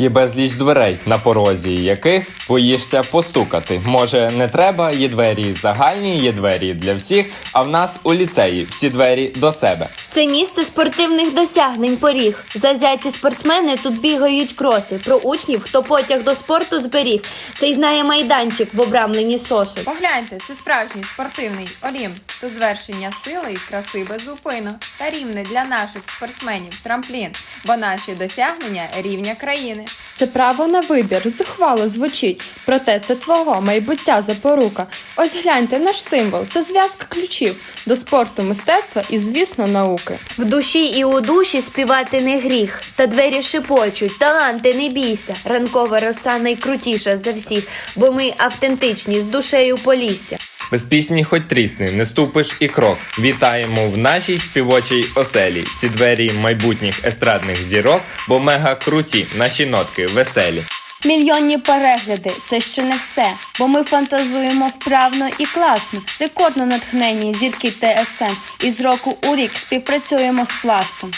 Є безліч дверей, на порозі яких боїшся постукати. Може, не треба, є двері загальні, є двері для всіх, а в нас у ліцеї всі двері до себе. Це місце спортивних досягнень поріг. Зазяті спортсмени тут бігають кроси. Про учнів, хто потяг до спорту зберіг. Цей знає майданчик в обрамленні сошок. Погляньте, це справжній спортивний олімп. То звершення сили і краси безупину та рівне для наших спортсменів трамплін, бо наші досягнення рівня країни. Це право на вибір зухвало звучить, проте це твого майбуття запорука. Ось гляньте наш символ, це зв'язка ключів до спорту, мистецтва і, звісно, науки. В душі і у душі співати не гріх. Та двері шепочуть, таланти не бійся. Ранкова роса найкрутіша за всіх, бо ми автентичні з душею полісся. Без пісні хоч трісни, не ступиш і крок. Вітаємо в нашій співочій оселі. Ці двері майбутніх естрадних зірок, бо мега круті, наші нотки веселі. Мільйонні перегляди це ще не все, бо ми фантазуємо вправно і класно. Рекордно натхнені зірки ТСН. І з року у рік співпрацюємо з пластом.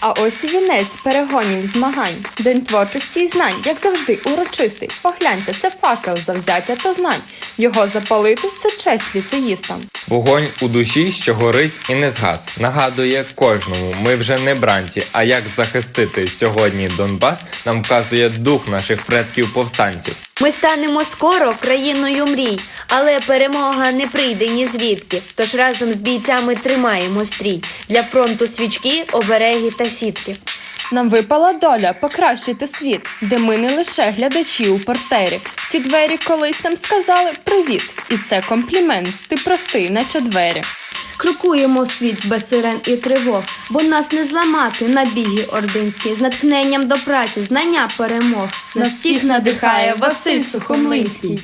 А ось і вінець перегонів змагань, день творчості і знань, як завжди, урочистий. Погляньте, це факел завзяття та знань. Його запалити це честь ліцеїстам. Вогонь у душі, що горить і не згас. Нагадує кожному, ми вже не бранці. А як захистити сьогодні Донбас, нам вказує дух наших предків повстанців. Ми станемо скоро країною мрій, але перемога не прийде ні звідки. Тож разом з бійцями тримаємо стрій для фронту свічки, обереги та сітки. Нам випала доля покращити світ, де ми не лише глядачі у портері. Ці двері колись нам сказали привіт, і це комплімент. Ти простий, наче двері. Крокуємо світ без сирен і тривог, бо нас не зламати на біги ординські з натхненням до праці, знання перемог. Нас всіх надихає Василь Сухомлинський.